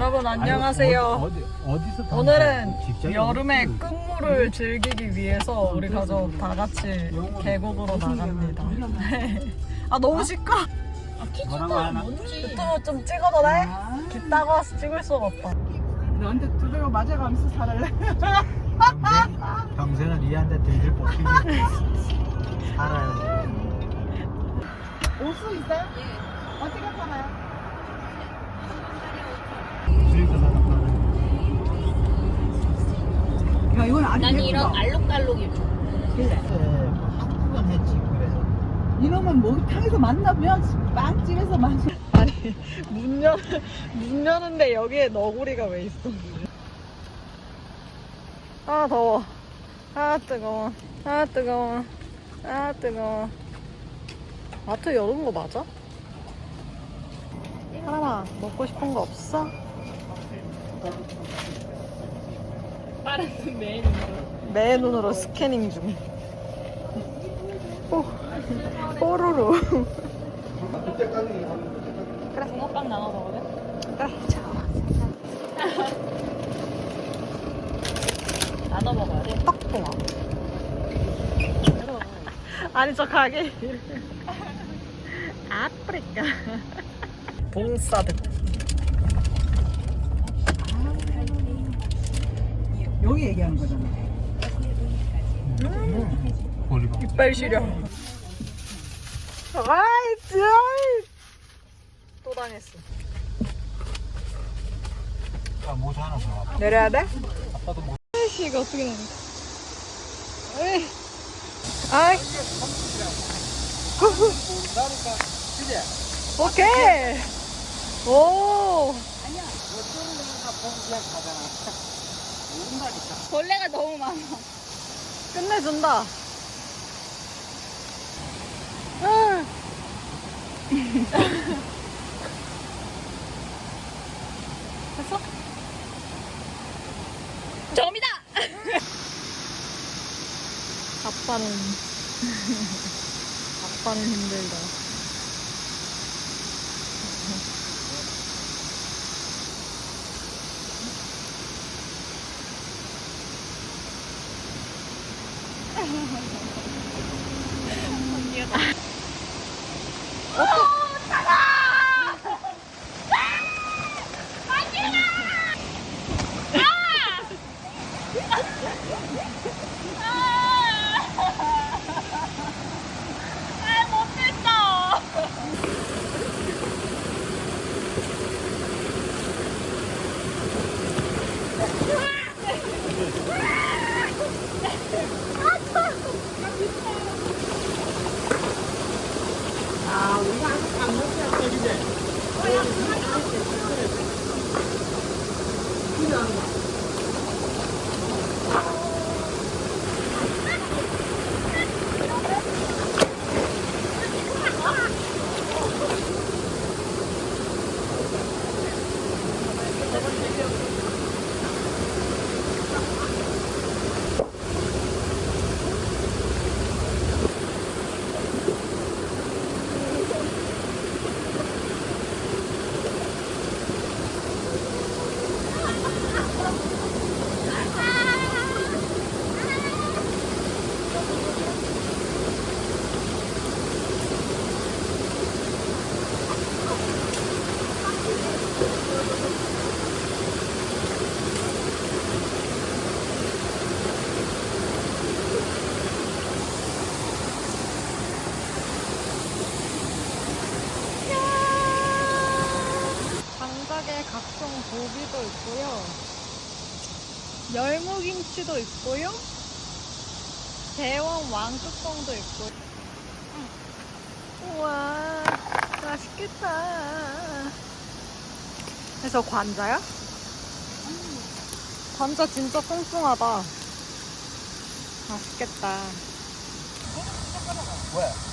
여러분 안녕하세요. 오늘은 여름의 끝물을 즐기기 위해서 우리 가족 다 같이 계곡으로 나갑니다. 아 너무 시끄러. 뭐라고 하나? 유튜브 좀 찍어도 돼? gis다고 와서 찍을 수가 없다. 너한테 두드려 맞아가면서 살을래? 평생, 평생을 이한테 들들 뽑히고 살아야 옷수 있어요? 어떻게 팔아요? 야 이건 아직 난 예쁘다. 이런 알록달록이 좋아. 한번 했지 그래서 이놈은 목욕탕에서 만나면 빵집에서 마셔 아니 문 연, 문 여는데 여기에 너구리가 왜 있어? 아 더워. 아 뜨거워. 아 뜨거워. 아 뜨거워. 마트 여는 거 맞아? 하나 먹고 싶은 거 없어? 빠른 메뉴. 내 눈으로 스캐닝 중. 오, 뽀로로. 그래. 붕어빵 나눠 먹을래? 그래, 자. 나눠 먹어야 돼. 떡붕어. 아니 저 가게 아프리카 봉사득 여기 얘기하는 거잖아. 이빨 시려. 아이 짜또 당했어. 아, 모자 하나 더. 내려야 돼? 아빠도 모 아이씨 이거 어떻게 내려 에이. 아이. 오케이. 오 벌레가 너무 많 아. 끝내준다. 아. 됐어? 점이다! 아빠는 아빠는 힘들다. 고기도 있고요. 열무김치도 있고요. 대왕 왕뚜껑도 있고요. 우와, 맛있겠다. 그래서 관자야? 관자 진짜 뚱뚱하다. 맛있겠다. 뭐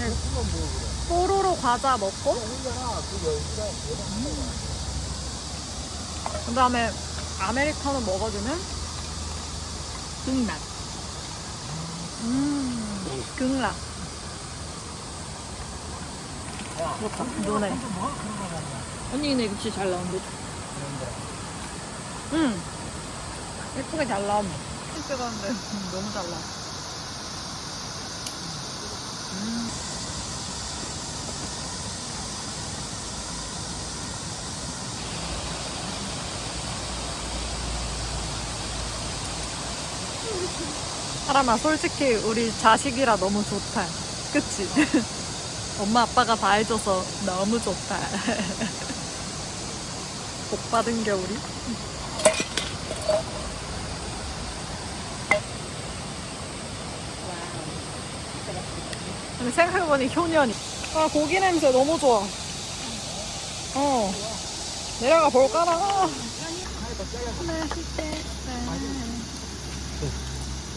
야? 뽀로로 과자 먹고 그 다음에 아메리카노 먹어주면 극락 음 극락 좋다 노네 언니 근데 이거 진짜 잘 나온다. 응. 예쁘게 잘 나옴. 찍었는데 너무 잘 나와. 사람아 솔직히 우리 자식이라 너무 좋다. 그치? 엄마 아빠가 다 해줘서 너무 좋다. 복 받은 겨울이? 근데 생각해보니 효년이. 아, 고기 냄새 너무 좋아. 어. 내려가 볼까나.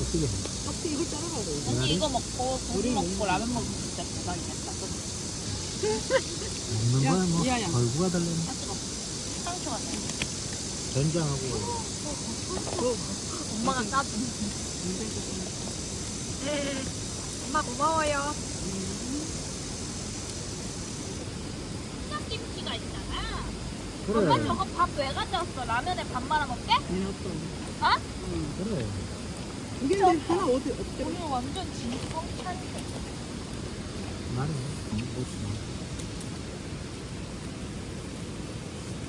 어떻게 해? 언니 이거 먹고 고기 먹고 라면 먹으면 진짜 대박이겠다. 먹는 거야 뭐 야, 야. 걸구가 달라는 상추가 돼. 된장하고 엄마가 까준. 엄마 고마워요. 김치가 있잖아. 그래 엄마 저거 밥 왜 가져왔어? 라면에 밥 말아 먹게? 그래 이게 근데 하나 어디 어디 오늘 완전 진성 찬데. 오지 마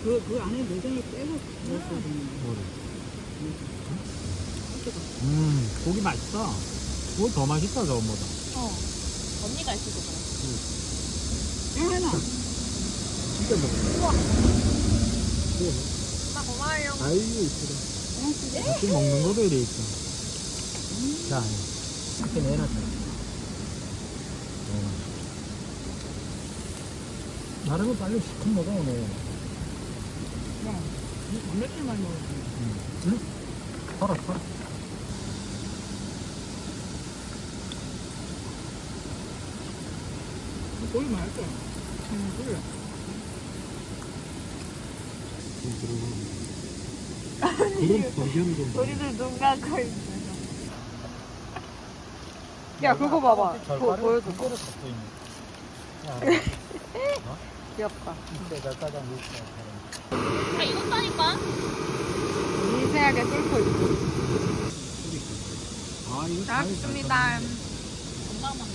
그, 그 안에 내장을 빼고 넣었어야 되는데. 뭐를? 음 고기 맛있어. 그거 더 맛있다 저거보다. 어. 언니가 있어서 그래. 야, 하나. 진짜 먹어. 그래 엄마 고마워요. 아이고 이쁘다 같이 먹는 것도 이래 있어 자 이렇게 내놨다 내놔. 나름은 빨리 시큼 먹어 오늘 단백질만 먹어. 응? 털어 털어 고기 맛있어. 응, 그래. 그런 버견 좀 우리들 눈 감고 있어. 야, 그거 봐봐. 그거 보여줘. 그거를 갖고 있네 귀엽다. 진짜 젓가락 넣을 다 익었다니까? 미세하게 끓고 있고. 아 이거 잘 먹습니다. 엄마만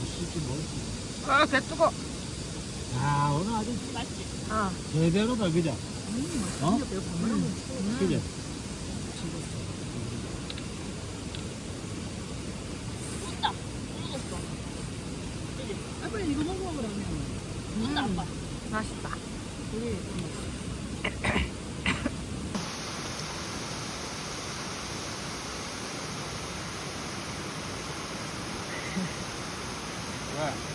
맛있게 먹을 수 아, 배 뜨거. 아 오늘 아주 맛있지? 아, 제대로다 그죠? 어? 그죠? 진짜. 익었어. 아빠 이거 먹어 그러면. 진짜 아빠. 맛있다. 우리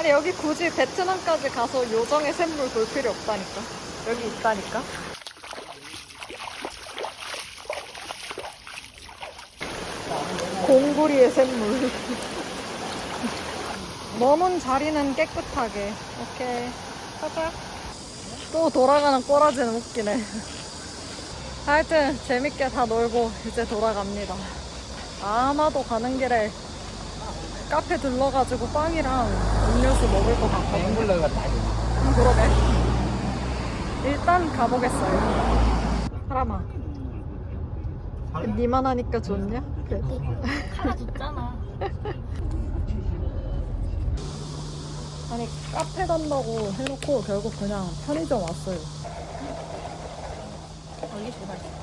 아니, 여기 굳이 베트남까지 가서 요정의 샘물 볼 필요 없다니까. 여기 있다니까. 공구리의 샘물. 머문 자리는 깨끗하게. 오케이. 가자. 또 돌아가는 꼬라지는 웃기네. 하여튼 재밌게 다 놀고 이제 돌아갑니다. 아마도 가는 길에 카페 들러가지고 빵이랑 음료수 먹을 것 같거든요. 앵글러가 딱 음, 그러게. 일단 가보겠어요. 사람아, 니만 하니까 좋냐? 그래도. 하나 줬잖아. 아니, 카페 간다고 해놓고 결국 그냥 편의점 왔어요. 어, 이게 제일 맛있어.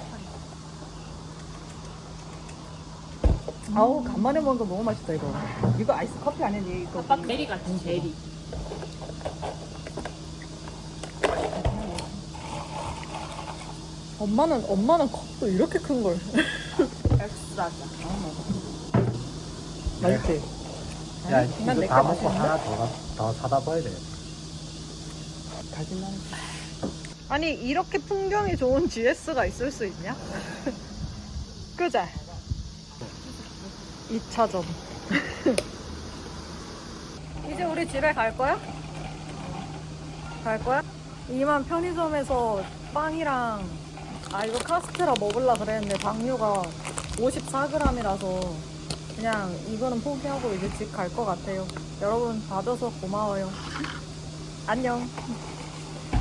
아우 간만에 먹은 거 너무 맛있다 이거. 이거 아이스 커피 아니니 이거. 아빠 베리 같은 베리. 엄마는 엄마는 컵도 이렇게 큰 걸. 엑스라자. 맛있지? 야, 난 이거 내게 다 먹고 맛있는데? 하나 더, 가- 더 사다 봐야 돼. 다진마늘. 아니 이렇게 풍경이 좋은 GS가 있을 수 있냐? 그제? 2차전. 이제 우리 집에 갈 거야? 갈 거야? 이만 편의점에서 빵이랑 아 이거 카스테라 먹을라 그랬는데 당류가 54g이라서 그냥 이거는 포기하고 이제 집 갈 것 같아요. 여러분 봐줘서 고마워요. 안녕.